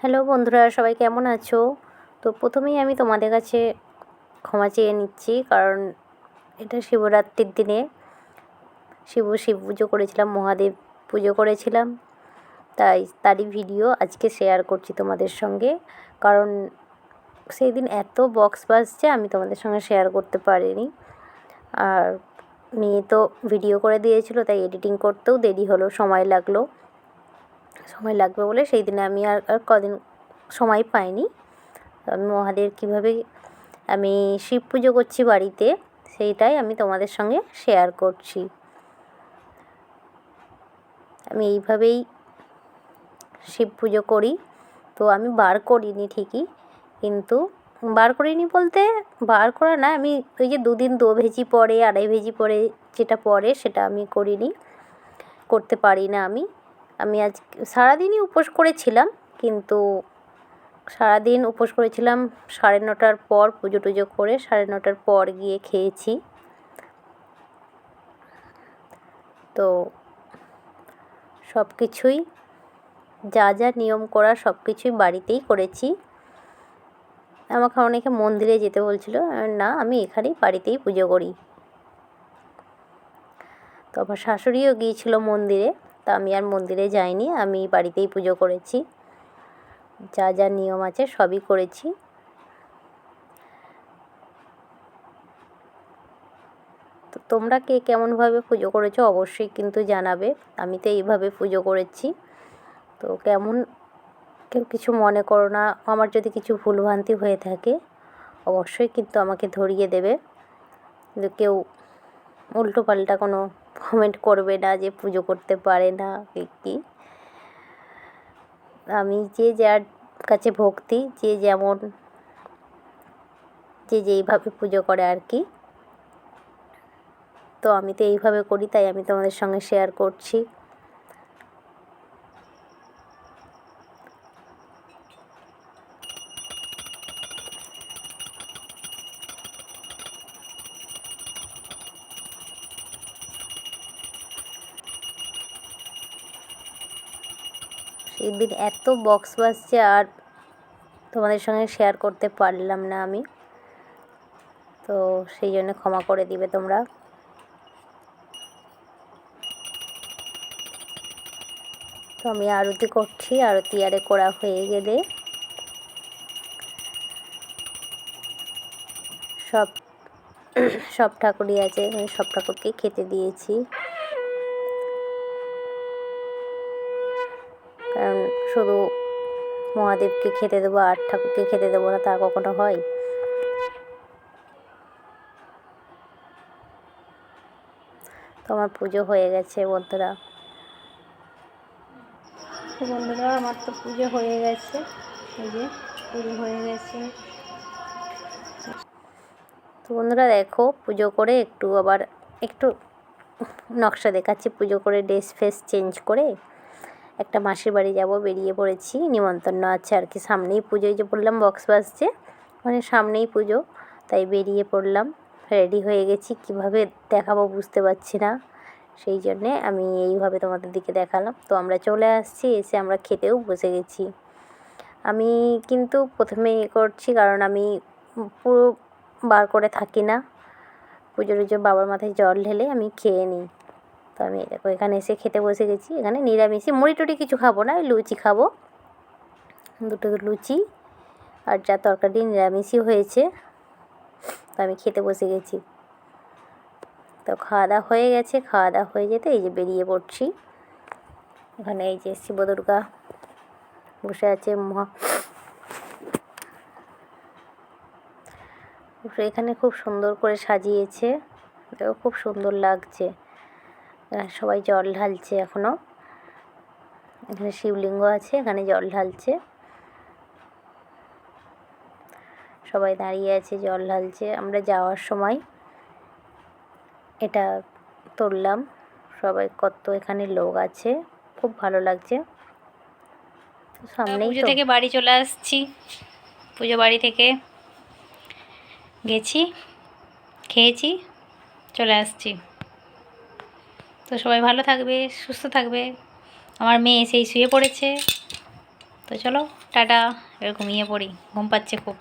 Hello বন্ধুরা, সবাই কেমন আছো? তো প্রথমেই আমি তোমাদের কাছে ক্ষমা চেয়ে নিচ্ছি, কারণ এটা শিবরাত্রির দিনে শিব শিব পুজো করেছিলাম, মহাদেব পুজো করেছিলাম। তাই তারই ভিডিও আজকে শেয়ার করছি তোমাদের সঙ্গে, কারণ সেই দিন এত বক্স বাজছে, আমি তোমাদের সঙ্গে শেয়ার করতে পারিনি। আর মেয়ে তো ভিডিও করে দিয়েছিল, তাই এডিটিং করতেও দেরি হলো, সময় লাগল। সময় লাগবে বলে সেই দিনে আমি আর আর কদিন সময় পাইনি। তো আমি মহাদেব কীভাবে আমি শিব পুজো করছি বাড়িতে, সেইটাই আমি তোমাদের সঙ্গে শেয়ার করছি। আমি এইভাবেই শিব পুজো করি। তো আমি বার করিনি ঠিকই, কিন্তু বার করিনি বলতে বার করা না, আমি ওই যে দুদিন দো ভেজি পরে, আড়াই ভেজি পরে যেটা পরে সেটা আমি করিনি, করতে পারি না আমি। আমি আজ সারাদিনই উপোস করেছিলাম, কিন্তু সারাদিন উপোস করেছিলাম সাড়ে নটার পর পুজো টুজো করে সাড়ে নটার পর গিয়ে খেয়েছি। তো সব কিছুই যা যা নিয়ম করা সব কিছুই বাড়িতেই করেছি। আমাকে অনেকে মন্দিরে যেতে বলছিল, না আমি এখানেই বাড়িতেই পুজো করি। তো আমার শাশুড়িও গিয়েছিল মন্দিরে। তা আমি আর মন্দিরে যাইনি, আমি বাড়িতেই পুজো করেছি। যা যা নিয়ম আছে সবই করেছি। তো তোমরা কে কেমনভাবে পুজো করেছ অবশ্যই কিন্তু জানাবে। আমি তো এইভাবে পুজো করেছি। তো কেমন কেউ কিছু মনে করো না, আমার যদি কিছু ভুলভ্রান্তি হয়ে থাকে, অবশ্যই কিন্তু আমাকে ধরিয়ে দেবে। কিন্তু কেউ উল্টো পাল্টা কোনো কমেন্ট করবে না যে পুজো করতে পারে না, কি আমি যে যার কাছে ভক্তি, যে যেমন, যে যেইভাবে পুজো করে আর কি। তো আমি তো এইভাবে করি, তাই আমি তোমাদের সঙ্গে শেয়ার করছি। সেই দিন এত বক্স বাজছে আর তোমাদের সঙ্গে শেয়ার করতে পারলাম না আমি। তো সেই জন্য ক্ষমা করে দিবে তোমরা। তো আমি আরতি করছি, আরতি আরে করা হয়ে গেলে। সব সব ঠাকুরই আছে, সব ঠাকুরকে খেতে দিয়েছি। কারণ শুধু মহাদেবকে খেতে দেবো আর ঠাকুরকে খেতে দেবো না তা কখনো হয়? তো আমার পুজো হয়ে গেছে বন্ধুরা। বন্ধুরা আমার তো পুজো হয়ে গেছে। এই যে পুজো হয়ে গেছে। তো বন্ধুরা দেখো পুজো করে একটু আবার একটু নকশা দেখাচ্ছি। পুজো করে ড্রেস ফেস চেঞ্জ করে। একটা মাসির বাড়ি যাব, বেরিয়ে পড়েছি। নিমন্ত্রণ আছে আর কি, সামনেই পুজোয় যে বললাম বক্স বাজছে মানে সামনেই পুজো, তাই বেরিয়ে পড়লাম। রেডি হয়ে গেছি, কীভাবে দেখাবো বুঝতে পারছি না। সেই জন্যে আমি এইভাবে তোমাদের দিকে দেখালাম। তো আমরা চলে আসছি, এসে আমরা খেতেও বসে গেছি। আমি কিন্তু প্রথমে এ করছি, কারণ আমি পুরো বার করে থাকি না। পুজো টুজো বাবার মাথায় জল ঢেলে আমি খেয়ে নিই। তো আমি দেখো, এখানে এসে খেতে বসে গেছি। এখানে নিরামিষই। মুড়ি টুড়ি কিছু খাব না লুচি খাব। দুটো লুচি আর যা তরকারি নিরামিষই হয়েছে, তো আমি খেতে বসে গেছি। তো খাওয়া দাওয়া হয়ে গেছে। খাওয়া দাওয়া হয়ে যেতে এই যে বেরিয়ে পড়ছি। এখানে এই যে শিব দুর্গা বসে আছে মহা। এখানে খুব সুন্দর করে সাজিয়েছে। খুব সুন্দর লাগছে। সবাই জল ঢালছে এখনও এখানে শিবলিঙ্গ আছে এখানে জল ঢালছে। সবাই দাঁড়িয়ে আছে জল ঢালছে। আমরা যাওয়ার সময় এটা তুললাম। সবাই কত এখানে লোক আছে খুব ভালো লাগছে। সামনেই থেকে বাড়ি চলে আসছি। পুজো বাড়ি থেকে গেছি খেয়েছি চলে আসছি। তো সবাই ভালো থাকবে, সুস্থ থাকবে। আমার মেয়ে সেই শুয়ে পড়েছে। তো চলো, টাটা, এরকম ইয়ে পড়ি, ঘুম পাচ্ছে খুব।